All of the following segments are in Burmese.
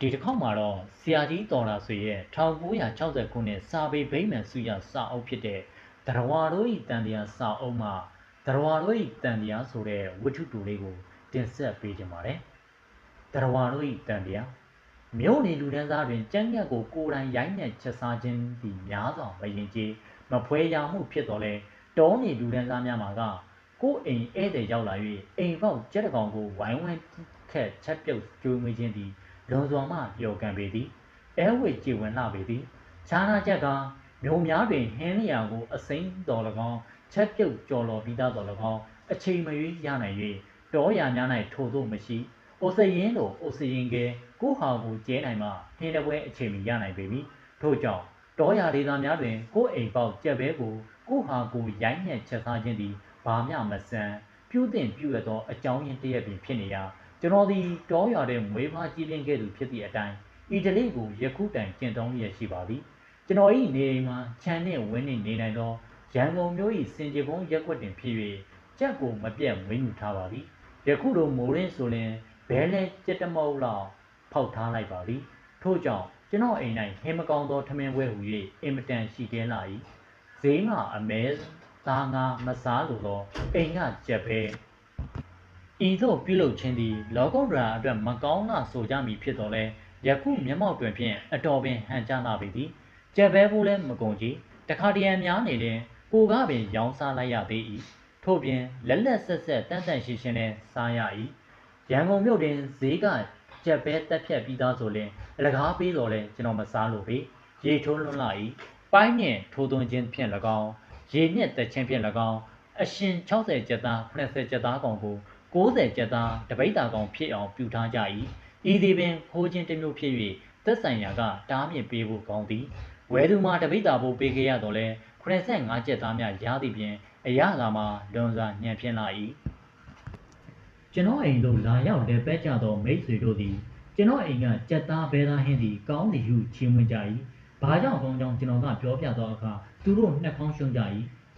ဒီတစ်ခေါက်မှာတော့ဆရာကြီးတော်လာဆွေရဲ့1960ခုနှစ်စာပေဗိမာန်စုရစာအုပ်ဖြစ်တဲ့တရဝါတို့ဤတန်တရားစာအုပ်မှာတရဝါတို့ဤတန်တရားဆိုတဲ့ဝတ္ထုတူလေးကိုတင်ဆက်ပေးကြပါတယ်။တရဝါတို့ဤတန်တရားမြို့နေလူတန်းစားတွင်ကြမ်းကြက်ကိုကိုယ်တိုင်ရိုင်းနှက်ချက်စားခြင်းသည်များစွာမရင်ကျေးမဖွဲရမှုဖြစ်တော်လဲတောနေလူတန်းစားများမှာကကိုယ်အိမ်ဧည့်သည်ရောက်လာ၍အိမ်ပေါက်ကြက်တကောင်ကိုဝိုင်းဝန်းခက်ချက်ပြုတ်ကျွေးမွေးခြင်းသည် လွန်စွာမှပျော်ကံပေသည်အဲဝေကြည်ဝင်လှပေသည်ခြားနာချက်ကမြို့များတွင်ဟင်းလျာကိုအစိမ်းတော်၎င်းချက်ပြုတ်ကြော်လော်ပြီးသားတော်၎င်းအချိန်မရွေးရနိုင်၍တောရများ၌ထိုသို့မရှိအိုစရင်တို့အိုစရင်ကဲကိုဟာကိုကျဲနိုင်မှဟင်းတပွဲအချိန်မီရနိုင်ပေပြီထို့ကြောင့်တောရဒေသများတွင်ကိုအိမ်ပေါက်ကြက်ဘဲကိုကိုဟာကိုရိုင်းညက်ချက်စားခြင်းသည်ဘာမျှမဆန်ပြုတင်ပြုရသောအကြောင်းရင်းတရက်ပင်ဖြစ်နေရာ ကျွန်တော်သည်တောရွာတဲ့မွေးဖွားကြီးလင်းခဲ့သူဖြစ်သည့်အတိုင်းအီတလီကိုယခုတိုင်ကျင့်သုံးရရှိပါသည်ကျွန်တော်၏နေအိမ်မှာခြံနှင့်ဝင်းနှင့်နေနိုင်သောရန်ကုန်မြို့၏စင်ကြေကုန်းရက်ွက်တွင်ဖြစ်၍ကြက်ကိုမပြတ်မွေးမြူထားပါသည်ယခုလိုမိုးရင်းဆိုရင်ဘဲလဲကြက်တမုတ်လောက်ဖောက်ထားလိုက်ပါသည်ထို့ကြောင့်ကျွန်တော်အိမ်၌ဟင်းမကောင်းသောထမင်းပွဲဟူ၍အင်မတန်ရှိခဲလာ၏ဈေးမှာအမဲသားငါမစားလိုသောအိမ်ကကြက်ပဲ ဤသို့ပြုလုပ်ခြင်းသည်လောကုတ္တရာအတွက်မကောင်းတာဆိုကြမည်ဖြစ်တော်လဲယခုမျက်မှောက်တွင်ဖြင့်အတော်ပင်ဟန်ကြလာပေသည်ကြက်ပဲဖို့လည်းမကုန်ကြည်တခါတရံများနေရင်ကိုကပင်ရောင်းစားလိုက်ရသေး၏ထို့ပြင်လက်လက်ဆက်ဆက်တန်းတန့်ရှိရှင်နဲ့စားရ၏ရန်ကုန်မြို့တွင်ဈေးကကြက်ပဲတက်ဖြတ်ပြီးသားဆိုရင်အလကားပေးတော်လဲကျွန်တော်မစားလို့ပေရေထိုးလွန်းလာ၏ပိုင်းနှင့်ထိုးသွင်းခြင်းဖြင့်၎င်းရေနှင့်တက်ခြင်းဖြင့်၎င်းအရှင်60ကျက်သား80ကျက်သားကောင်ကို 60ကျက်သားတပိတ်တာကောင်ဖြစ်အောင်ပြုထားကြ၏ဤသည်ပင်ဖိုးခြင်းတစ်မျိုးဖြစ်၍သက်ဆိုင်ရာကတားမြစ်ပေးဖို့ကောင်းသည်ဝဲသူမှာတပိတ်တာဖို့ပေးခဲ့ရတော့လဲ85ကျက်သားများရသည်ဖြင့်အရသာမှာလွန်စွာညံ့ပြင်းလာ၏ကျွန်တော်အိမ်သို့လာရောက်လက်ပဲကြသောမိတ်ဆွေတို့သည်ကျွန်တော်အိမ်ကကြက်သားဘဲသားဟင်းသည်ကောင်းသည်ဟုချီးမွမ်းကြ၏ဘာကြောင့်ကောင်းကြောင်းကျွန်တော်ကပြောပြသောအခါသူတို့နှစ်ခေါင်းရှုံးကြ၏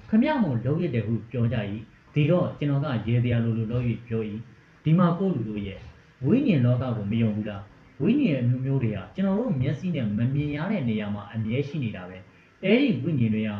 ခမရမို့လုံးရတဲ့ဟုပြောကြ၏ ဒီတော့ကျွန်တော်ကရေတရားလိုလိုလုပ်၍ပြော၏ဒီမှာကိုလူတို့ရဲ့ဝိညာဉ်လောကကိုမယုံဘူးလားဝိညာဉ်အမျိုးမျိုးတွေကကျွန်တော်တို့မျက်စိနဲ့မမြင်ရတဲ့နေရာမှာအမြဲရှိနေတာပဲအဲ့ဒီဝိညာဉ်တွေက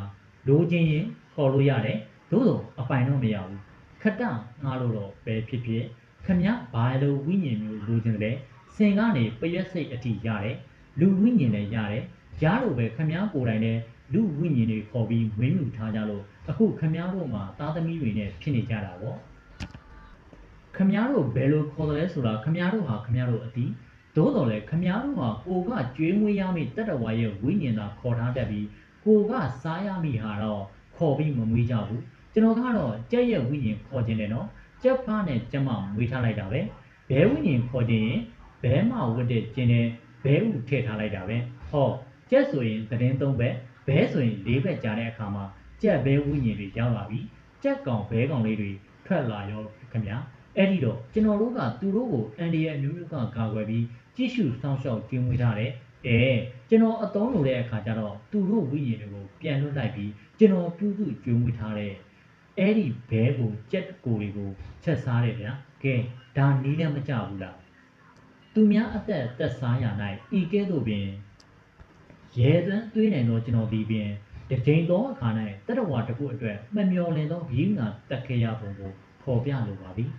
လိုချင်ရင်ခေါ်လို့ရတယ်သို့တော့အပိုင်တော့မရဘူးခတ္တငါလို့တော့ပဲဖြစ်ဖြစ်ခမဘာလိုဝိညာဉ်မျိုးလိုချင်တယ်စင်ကနေပရွက်စိတ်အထိရတယ်လူဝိညာဉ်လည်းရတယ်ရားလို့ပဲခမကိုယ်တိုင်လည်းလူဝိညာဉ်တွေခေါ်ပြီးမွေးမြူထားကြလို့ အခုခမတို့မှာသားသမီးတွေနဲ့ဖြစ်နေကြတာပေါ့ခမတို့ဘယ်လိုခေါ်တယ်လဲဆိုတာခမတို့ဟာခမတို့အတီးသို့တော်လည်းခမတို့ဟာကိုကကြွေးမွေးရမိတတ္တဝါရဲ့ဝိညာဉ်သာခေါ်ထားတတ်ပြီးကိုကစားရမိဟာတော့ခေါ်ပြီးမမွေးကြဘူးကျွန်တော်ကတော့ကြက်ရဲ့ဝိညာဉ်ခေါ်ခြင်းတယ်နော်ကြက်ဖားနဲ့ကြက်မမွေးထားလိုက်တာပဲဘဲဝိညာဉ်ခေါ်ခြင်းရင်ဘဲမဝတ်တဲ့ကျင်းနဲ့ဘဲဥထည့်ထားလိုက်တာပဲဟောကြက်ဆိုရင်သတင်းသုံးဘက်ဘဲဆိုရင်လေးဘက်ကြားတဲ့အခါမှာ ကြက်ဘဲဝိညာဉ်တွေရောက်လာပြီကြက်ကောင်ဘဲကောင်လေးတွေထွက်လာရောခင်ဗျာအဲ့ဒီတော့ကျွန်တော်တို့ကသူတို့ကိုအန်ဒီရဲ့အမျိုးမျိုးကကာကွယ်ပြီးကြည့်ရှုစောင့်ရှောက်ကျင်းဝေးထားတယ်အဲကျွန်တော်အသုံးလိုတဲ့အခါကျတော့သူတို့ဝိညာဉ်တွေကိုပြန်လွှတ်လိုက်ပြီးကျွန်တော်ပြုစုကျင်းဝေးထားတဲ့အဲ့ဒီဘဲကိုကြက်ကိုတွေကိုချက်စားတယ်ဗျာကဲဒါနီးလည်းမကြဘူးလားသူများအသက်သက်စားရ၌ဤကဲ့သို့ပင်ရဲသွမ်းသွေးနိုင်သောကျွန်တော်ဒီပင် တကြိမ်သောအခါ၌တတဝါတစ်ခုအတွက်မမျော်လင့်သောဘီးနာတက်ခဲ့ရပုံကိုဖော်ပြလိုပါသည်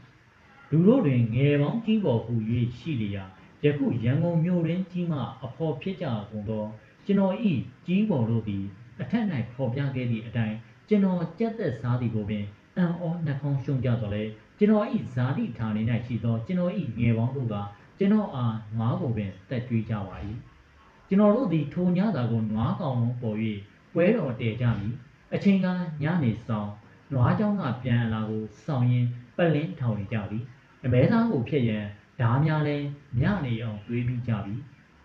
လူတို့တွင်ငယ်ပေါင်းကြီးပေါ်ဟူ၍ရှိလျာယခုရန်ကုန်မြို့တွင်ကြီးမှအဖော်ဖြစ်ကြကုန်သောကျွန်တော်ဤကြီးပေါ်တို့သည်အထက်၌ဖော်ပြခဲ့သည့်အတိုင်းကျွန်တော်ကြက်သက်စားသည်ကိုပင်အံ့ဩနှခေါင်းရှုံကြတော်လဲကျွန်တော်ဤဇာတိဌာနေ၌ရှိသောကျွန်တော်ဤငယ်ပေါင်းတို့ကကျွန်တော်အားငါးကိုပင်တက်ကြွေးကြပါ၏ကျွန်တော်တို့သည်ထိုညသာကိုနွားကောင်လုံးပေါ်၍ ပွဲတော်တည်ကြမည်အချိန်ကညနေဆောင်နွားเจ้าကပြန်လာကိုစောင်းရင်ပလင်းထောင်နေကြသည်အမဲသားကိုဖြစ်ရန်ဓာများလဲညနေအောင်တွေးပြီးကြပြီ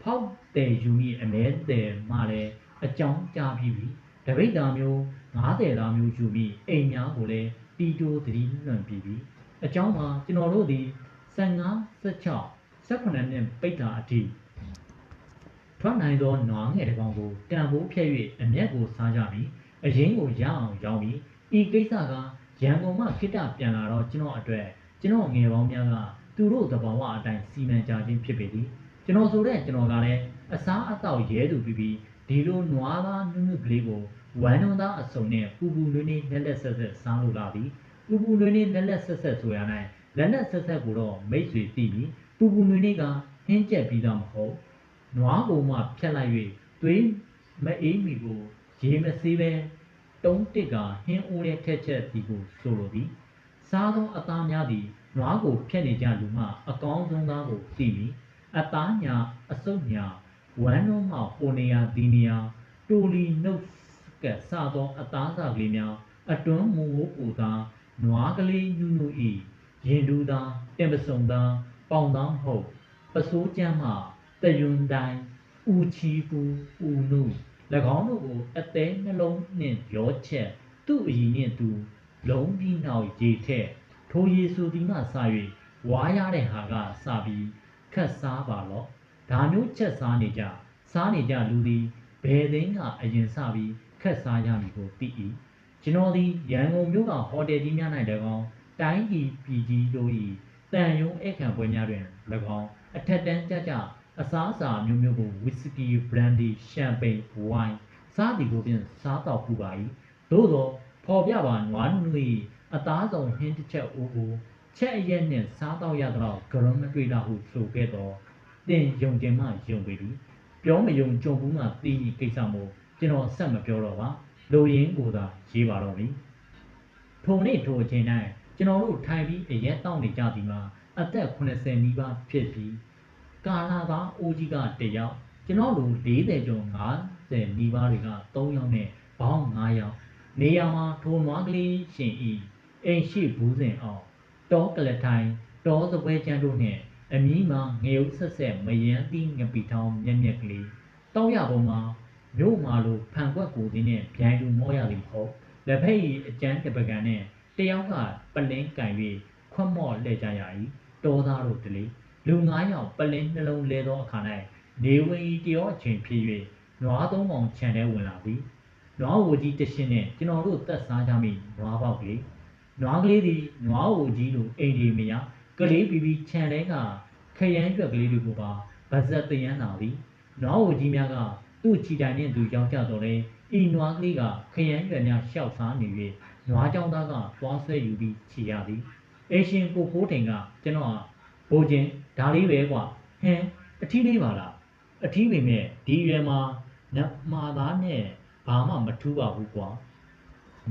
ဖောက်တယ်ယူမိအမဲတယ်မှလည်းအကြောင်းကြားပြီးပြီတပိတ်သားမျိုး90သားမျိုးယူပြီးအိမ်များကိုလည်းတီတိုသတိလွန်ပြီးပြီအကြောင်းမှာကျွန်တော်တို့ဒီ15 16 18နှစ်ပိတ်တာအထိ ထွက်နိုင်သောနွားငယ်တစ်ကောင်ကိုတန်ဖိုးဖြည့်၍အမျက်ကိုစားကြပြီးအရင်ကိုရအောင်ရောင်းပြီးဤကိစ္စကရန်ကုန်မှခိတ္တပြန်လာတော့ကျွန်တော်အတွက်ကျွန်တော်ငယ်ပေါင်းများကသူတို့သဘာဝအတိုင်းစီမံကြခြင်းဖြစ်ပေသည်ကျွန်တော်ဆိုတဲ့ကျွန်တော်ကလည်းအစားအသောက်ရဲသူပြီးပြီးဒီလိုနွားသားနုနုကလေးကိုဝမ်းနှုံသားအစုံနဲ့ပူပူနွေးနွေးလက်လက်ဆက်ဆက်စားလို့လာပြီပူပူနွေးနွေးလက်လက်ဆက်ဆက်ဆိုရနိုင်လက်လက်ဆက်ဆက်ကိုတော့မိတ်ဆွေသိပြီပူပူနွေးနွေးကဟင်းကျက်ပြီးသားမဟုတ် နွားကိုမှဖြတ်လိုက်၍သွေးမအေးမီကိုရေမစေးပဲတုံးတစ်ကဟင်းအိုးရဲ့ထက်ချက်ဒီကိုဆိုလိုသည်စားသောအသားများသည်နွားကိုဖျက်နေကြလူမှအကောင်းဆုံးသားကိုသိပြီအသားညာအစုပ်ညာဝမ်းလုံးမှဟိုနေရာဒီနေရာတူလီနှုတ်ကစသောအသားစားကလေးများအတွန်းမူဝပူသာနွားကလေးညူညူဤရင်ဒူးသာတင်ပစုံသာပေါင်သားဟုတ်ပစိုးကျမ်းမှ တယွန်တိုင်းဦးချီပူဦးနု၎င်းတို့ကိုအသေးနှလုံးနှင့်ရောချက်သူ့အည်နှင့်သူလုံးပြီးနောက်ရေထက်ထိုယေစုသည်မှစ၍ဝါရတဲ့ဟာကစပြီးခတ်စားပါတော့ဒါမျိုးချက်စားနေကြစားနေကြလူသည်ဘယ်သိန်းကအရင်စပြီးခတ်စားရမည်ကိုသိ၏ကျွန်တော်သည်ရန်ကုန်မြို့ကဟိုတယ်ကြီးများ၌၎င်းတိုင်းပြည်ပြည်ကြီးတို့၏တန်ယုံအခမ်းပွဲများတွင်၎င်းအထက်တန်းကြကြ အစားအစာမျိုးမျိုးကိုဝီစကီဘရန်ဒီရှမ်ပိန်ဝိုင်းစားသည်ကိုဖြင့်စားတော့ပူပါ၏သို့သောဖော်ပြပါနွားနု၏အသားဆုံးဟင်းတစ်ချက်အိုးကိုချက်အရက်နှင့်စားတော့ရတော့ဂရုံမတွေ့တာဟုဆိုခဲ့သောတင်ယုံကျင်မှယုံပေသည်ပြောမယုံကြုံဘူးမှသိဤကိစ္စမို့ကျွန်တော်ဆက်မပြောတော့ပါလိုရင်းကိုသာရေးပါတော့ပြီထိုနေ့ထိုအချိန်၌ကျွန်တော်တို့ထိုင်ပြီးအရက်တောက်နေကြသည်မှာအသက်80နီးပါးဖြစ်ပြီး ကာလာသားအိုးကြီးကတယောက်ကျွန်တော်တို့40ကျော်50နီးပါးတွေက3ယောက်နဲ့ဘောင်း9ယောက်နေရာမှာထိုနွားကလေးရှင်ဤအိမ်ရှိဘူးစဉ်အောင်တောကလထိုင်တောစပွဲချမ်းတို့နှင့်အမီးမှာငရုတ်ဆက်ဆက်မယန်းသီးငပီထောင်းမျက်မျက်ကလေးတောက်ရပုံမှာမြို့မှာလိုဖန်ခွက်ကိုသည်နှင့်ဗျိုင်းလူမောရသည်မဟုတ်လက်ဖက်ဤအကျန်းတပကံနှင့်တယောက်ကပလင်းကင်၍ခွတ်မော့လှည့်ကြရ၏တောသားတို့တလေ လူ9ယောက်ပလင်းနှလုံးလဲသောအခါ၌နေဝင်ဤတရောအချိန်ဖြစ်၍နွားသုံးကောင်ခြံထဲဝင်လာသည်နွားဝကြီးတရှင်နှင့်ကျွန်တော်တို့တက်စားကြမိနွားပေါက်ကလေးနွားကလေးသည်နွားဝကြီးလိုအိမ်ဒီမရကလေးပြီးပြီးခြံထဲကခရမ်းရွက်ကလေးတွေကိုပါဗဇက်တရမ်းလာသည်နွားဝကြီးများကသူ့ချီတိုင်နှင့်သူကြောင်းကြတော့လေဤနွားကလေးကခရမ်းရွက်များရှောက်စားနေ၍နွားကြောင်းသားကသွားဆွဲယူပြီးခြေရသည်အေရှင်ကိုဖိုးထိန်ကကျွန်တော်ဘိုးချင်း ဒါလေးပဲကွာဟင်းအထီးလေးပါလားအထီးပေမဲ့ဒီရွယ်မှာနတ်မာသားနဲ့ဘာမှမထူးပါဘူးကွာ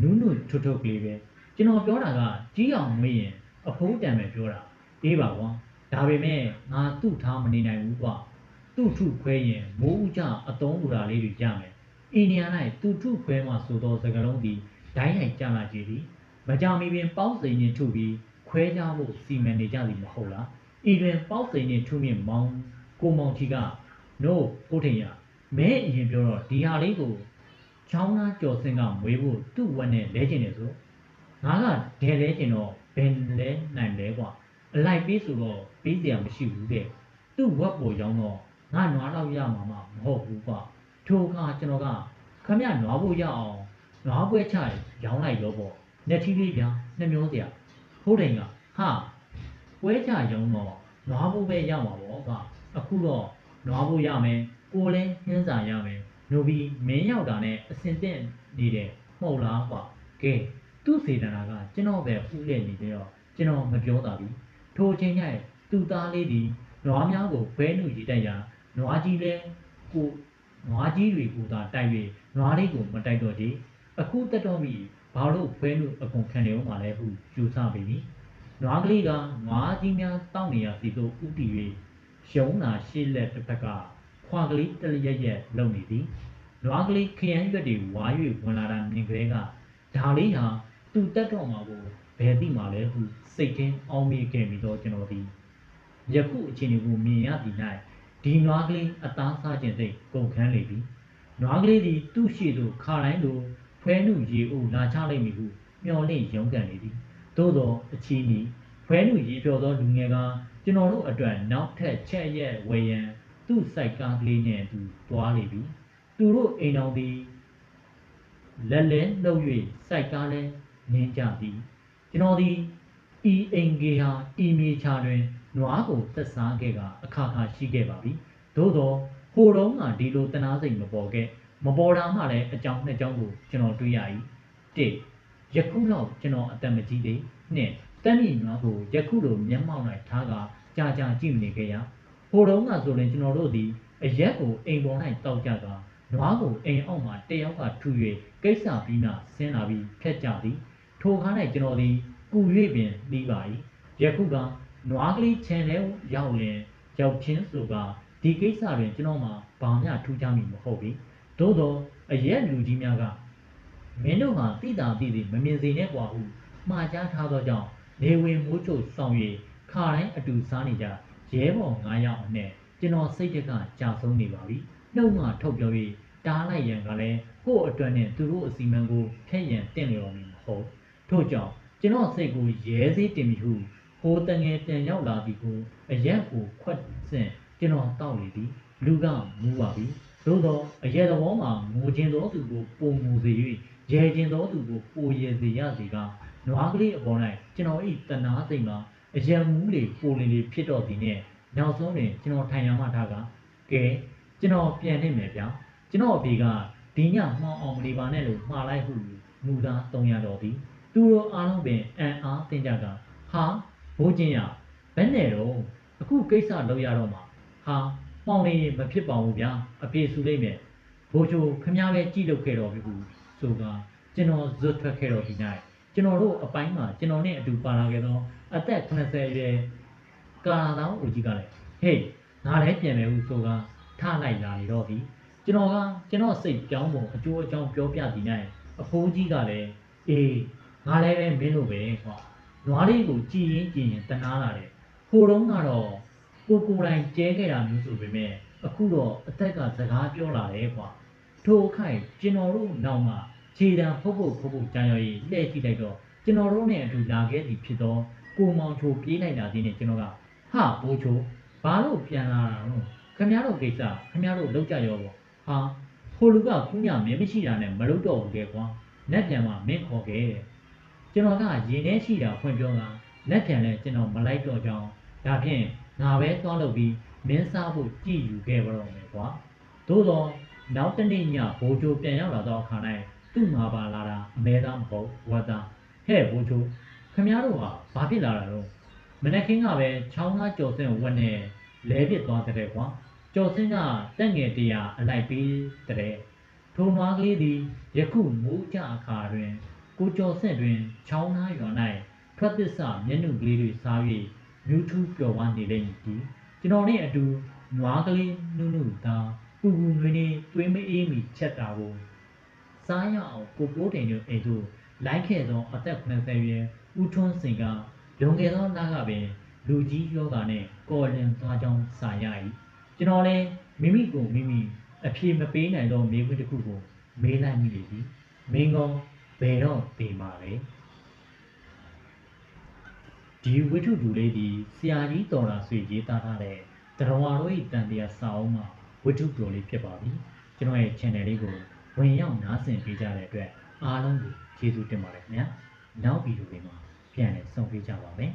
နုနုထွတ်ထွတ်ကလေးပဲကျွန်တော်ပြောတာကကြီးအောင်မေးရင်အဖိုးတံပဲပြောတာအေးပါကွာဒါပေမဲ့ငါသူ့ထားမနေနိုင်ဘူးကွာသူ့ထုခွဲရင်မိုးဥကြအတုံးလူတာလေးတွေကြမယ်အိန္ဒိယ၌သူ့ထုခွဲမှဆိုသောစကားလုံးသည်ဒိုင်းရိုက်ကြလာကြသည်မကြမီပင်ပေါက်စိန်နှင့်ထုပြီးခွဲကြဖို့စီမံနေကြသည်မဟုတ်လား ဤတွင်ပေါက်စိန်နှင့်ထုမြင့်မောင်းကိုမောင်ကြီးက no ကိုထင်ရမဲအရင်ပြောတော့ဒီဟာလေးကိုချောင်းသားကြော်စင်ကမွေးဖို့သူ့ဝက်နဲ့လဲကျင်တယ်ဆိုငါကဒဲလဲကျင်တော့ဘယ်လဲနိုင်လဲကွာအလိုက်ပေးဆိုတော့ပေးစရာမရှိဘူးတဲ့သူ့ဝက်ပေါ်ရောင်းတော့ငါနွားတော့ရမှာမဟုတ်ဘူးကွာထိုအခါကျွန်တော်ကခမရနွားဖို့ရအောင်နွားပွဲချရောင်းလိုက်တော့ပေါ့လက်ထီးလေးဗျာနှမျိုးစရာဖိုးတိန်ကဟာ ပွဲချရောင်းတော့နွားဖို့ပဲရမှာပေါ့ကွာအခုတော့နွားဖို့ရမယ်ကိုလည်းနှင်းစာရမယ်နိုဘီမင်းရောက်တာနဲ့အစင်တက်နေတယ်မဟုတ်လားကွာကဲသူ့စေတနာကကျွန်တော်ပဲဥလက်နေတယ်တော့ကျွန်တော်မပြောတာဘူးထိုအချိန်ကျရင်သူ့သားလေးဒီနွားများကိုဘဲနုရည်တက်ရာနွားကြီးလဲကိုနွားကြီးတွေကိုသာတိုက်၍နွားလေးကိုမတိုက်တော့သေးအခုတက်တော့ပြီဘာလို့ဘဲနုအကုန်ခံနေအောင်မလဲဟုယူဆပေပြီ နွားကလေးကနွားကြီးများတောက်နေရစီသို့ဥတီ၍ရှုံးတာရှေ့လက်တစ်ဖက်ကခွာကလေးတလျက်ရက်လုံနေသည်နွားကလေးခရမ်းရွက်တွေဝါ၍ဝင်လာတာမြင်ကလေးကဒါလေးဟာသူ့တက်တော့မှာကိုဘယ်သိမှလဲဟုစိတ်ထင်းအောင်းမိခဲ့မိတော့ကျွန်တော်သည်ယခုအချိန်ကိုမြင်ရသည်၌ဒီနွားကလေးအသားစားခြင်းစိတ်ကုန်ခန်းလေပြီနွားကလေးသည်သူ့ရှိသို့ခါတိုင်းလိုဖွဲနှုရေအိုလာချလိမ့်မည်ဟုမျှော်လင့်ရုန်းကန်နေသည် သို့သောအချီးနီဖွဲနှုရေပြော်သောလူငယ်ကကျွန်တော်တို့အတွက်နောက်ထပ်ချက်ရက်ဝေယံသူ့စိုက်ကားကလေးနဲ့သူသွားလေပြီသူတို့အိမ်တော်သည်လက်လဲနှုတ်၍စိုက်ကားလဲနင်းကြသည်ကျွန်တော်သည်ဤအိမ်ကေဟာဤမြေချတွင်နွားကိုသက်စားခဲ့ကအခါခါရှိခဲ့ပါပြီသို့တော့ဟိုတုန်းကဒီလိုတနာစိတ်မပေါ်ခဲ့မပေါ်တာမှလည်းအကြောင်းနှစ်ကြောင်းကိုကျွန်တော်တွေ့ရ၏တစ် ယခုတော့ကျွန်တော်အသက်မကြီးသေးနှစ်တန်းမြင့်နွားကိုယခုလိုမျက်မှောက်၌ထားကကြာကြာကြည့်နေခဲ့ရဟိုတုန်းကဆိုရင်ကျွန်တော်တို့ဒီအရက်ကိုအိမ်ပေါ်၌တောက်ကြကနွားကိုအိမ်အောက်မှာတယောက်ကထူ၍ကိစ္စပြီးမှဆင်းလာပြီးဖျက်ကြသည်ထိုခါ၌ကျွန်တော်သည်ကူ၍ပင်ပြီးပါ၏ယခုကနွားကလေးချန်ထဲရောက်ရင်ရောက်ချင်းဆိုကဒီကိစ္စတွင်ကျွန်တော်မှဘာမှထူးခြားမိမဟုတ်ပြီသို့တော့အရက်လူကြီးများက မင်းတို့ဟာတိတာတိတိမမြင်စေနဲ့ကွာဟုမှားကြားထားသောကြောင့်နေဝင်မိုးချုပ်ဆောင်၍ခါတိုင်းအတူစားနေကြရဲဘော်9ယောက်အနဲ့ကျွန်တော်စိတ်တက်ကကြာဆုံးနေပါပြီနှုတ်မှထုတ်ပြော၍တားလိုက်ရန်ကလည်းကိုယ့်အတွက်နဲ့သူတို့အစီမံကိုဖျက်ရန်တင့်လျော်မည်မဟုတ်ထို့ကြောင့်ကျွန်တော်စိတ်ကိုရဲစေးတင်ပြီဟုဟိုတငယ်ပြန်ရောက်လာသည်ကိုအရက်ကိုခွတ်ဆင့်ကျွန်တော်တောက်လေသည်လူကမူပါပြီသို့သောအရက်တော်မှာငိုခြင်းသောသူကိုပုံမူစေ၍ ရဲခြင်းသောသူကိုပိုရဲစေရစေကနွားကလေးအပေါ်၌ကျွန်တော်ဤတနာစိတ်မှာအယံမူးလေပိုလေလေဖြစ်တော့သည်နဲ့နောက်ဆုံးတွင်ကျွန်တော်ထိုင်ရမှထားကကဲကျွန်တော်ပြန်နေမယ်ဗျာကျွန်တော်အဖေကဒီညမှောင်အောင်မလီပါနဲ့လို့မှားလိုက်ဟုမူသားသုံးရတော့သည်သူတို့အားလုံးပင်အံ့အားသင်ကြကဟာဘိုးချင်းရဘယ်နဲ့တော့အခုကိစ္စလုပ်ရတော့မှာဟာပေါင်နေမဖြစ်ပါဘူးဗျာအဖေဆူလိုက်မယ်ဘိုးချိုခမည်းပဲကြည့်လုပ်ခဲ့တော့ပြီဟု ဆိုကကျွန်တော်ဇွတ်ထွက်ခဲ့တော့ဒီနေ့ကျွန်တော်တို့အပိုင်းမှာကျွန်တော်နဲ့အတူပါလာခဲ့သောအသက်80ရွယ်ကာလာတောင်ဦးကြီးကလည်းဟေးငါလည်းပြန်မယ်ဟုဆိုကထလိုက်လာနေတော့ပြီကျွန်တော်ကကျွန်တော်စိတ်ကြောင်းပုံအကျိုးအကြောင်းပြောပြဒီနေ့အဖိုးကြီးကလည်းအေးငါလည်းပဲမင်းလိုပဲကွာနွားလေးကိုကြည်ရင်ကြည်ရင်တနာလာတယ်ဟိုတုန်းကတော့ကိုကိုယ်တိုင်ကျဲခဲ့တာမျိုးဆိုပေမဲ့အခုတော့အသက်ကစကားပြောလာတယ်ကွာထိုအခိုက်ကျွန်တော်တို့နောက်မှာ ခြေတံဖုတ်ဖုတ်ဖုတ်ဖုတ်ကြမ်းရော်ရီလှည့်ကြည့်လိုက်တော့ကျွန်တော်တို့နဲ့အတူလာခဲ့သည်ဖြစ်သောကိုမောင်ချိုပြေးလိုက်တာဒီနဲ့ကျွန်တော်ကဟာဘိုးချိုဘာလို့ပြန်လာတာလို့ခမရတို့ကိစ္စခမရတို့လောက်ကြရောပေါ့ဟာဟိုလူကခုညမင်းမရှိတာနဲ့မလုပ်တော့ဘူးလေကွာလက်ပြန်မှမင်းခေါ်ခဲ့တဲ့ကျွန်တော်ကရင်ထဲရှိတာဖွင့်ပြောတာလက်ပြန်လဲကျွန်တော်မလိုက်တော့ကြောင်းဒါဖြင့်ငါပဲသွားလုပ်ပြီးမင်းစားဖို့ကြည်ယူခဲ့ပါတော့မယ်ကွာသို့တော့နောက်တနေ့ညဘိုးချိုပြန်ရောက်လာတော့အခါ၌ သူ့မှာပါလာတာအမဲသားမဟုတ်ဝတ်သားဟဲ့ဘိုးချိုခမရတို့ဟာဘာဖြစ်လာတာတော့မနေ့ကင်းကပဲချောင်းသားကြော်စင်ဝက်နဲ့လဲပစ်သွားတဲ့ကွာကြော်စင်ကတက်ငယ်တရာအလိုက်ပြီးတဲ့ထိုနွားကလေးသည်ယခုမိုးကြအခါတွင် ကိုကျော်ဆင့်တွင်ချောင်းသားရွာ၌ထွက်သစ္စာမျက်နှုကလေးတွေစား၍မြူးထူးပျော်ဝမ်းနေလိမ့်မည်ဒီကျွန်တော်နဲ့အတူနွားကလေးနုနုသာပူပူနွေးနွေးသွေးမအေးမီချက်တာကို စားရအောင်ကိုပိုးတင်တို့အိမ်သို့လိုက်ခဲ့သောအသက်90ရွယ်ဦးထွန်းစင်ကလွန်ခဲ့သောလကပင်လူကြီးယောဂာနဲ့ကော်လင်သွားကြောင်းစာရ၏ကျွန်တော်လည်းမိမိကိုမိမိအပြေမပေးနိုင်သောမိခွန်းတစ်ခုကိုမေးလိုက်မိလေသည်မင်းကောဘယ်တော့ပေမှာလဲဒီဝိထုတူလေးဒီဆရာကြီးတော်တာဆွေကြီးတားထားတဲ့တရဝါတို့၏တန်တရားစာအုပ်မှာဝိထုတူလေးဖြစ်ပါပြီကျွန်တော်ရဲ့ channel လေးကို ဝင်ရောက်နားဆင်ပေးကြတဲ့အတွက်အားလုံးကိုကျေးဇူးတင်ပါတယ်ခင်ဗျာနောက်ဗီဒီယိုတွေမှာပြန်လည်ဆုံပေးကြပါမယ်